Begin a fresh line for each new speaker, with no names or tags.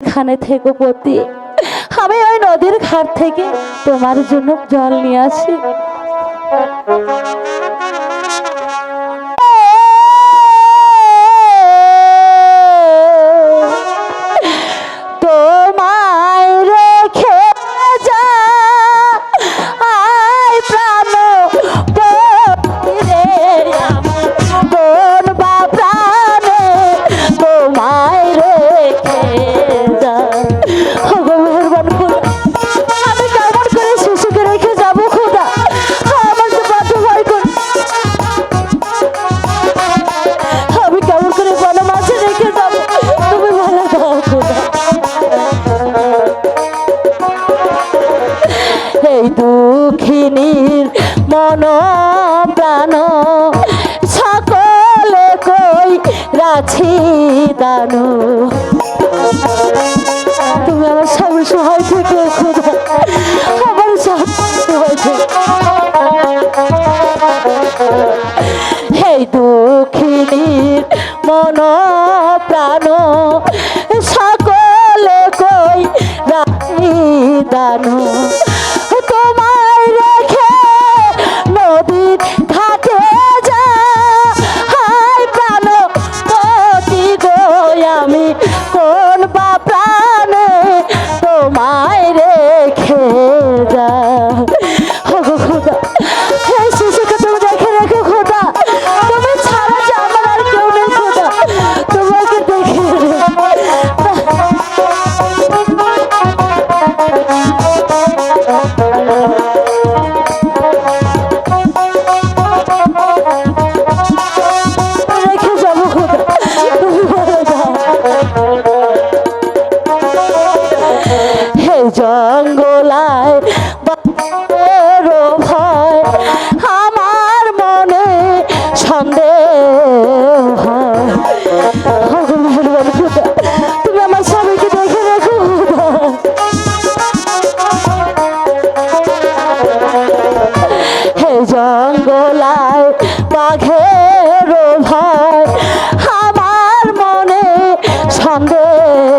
এখানে থেকে পতি। আমি ওই নদীর ঘাট থেকে তোমার জন্য জল নিয়ে আসি। এই দুঃখিনীর মন প্রাণ সকলে কই রাছি দানু তুমি আমার স্বামী সহায় থেকে খোদা আমার স্বামী সহায় দুঃখিনীর মন প্রাণ সকলে কই রাখি দানু আপন বা সন্দেহ।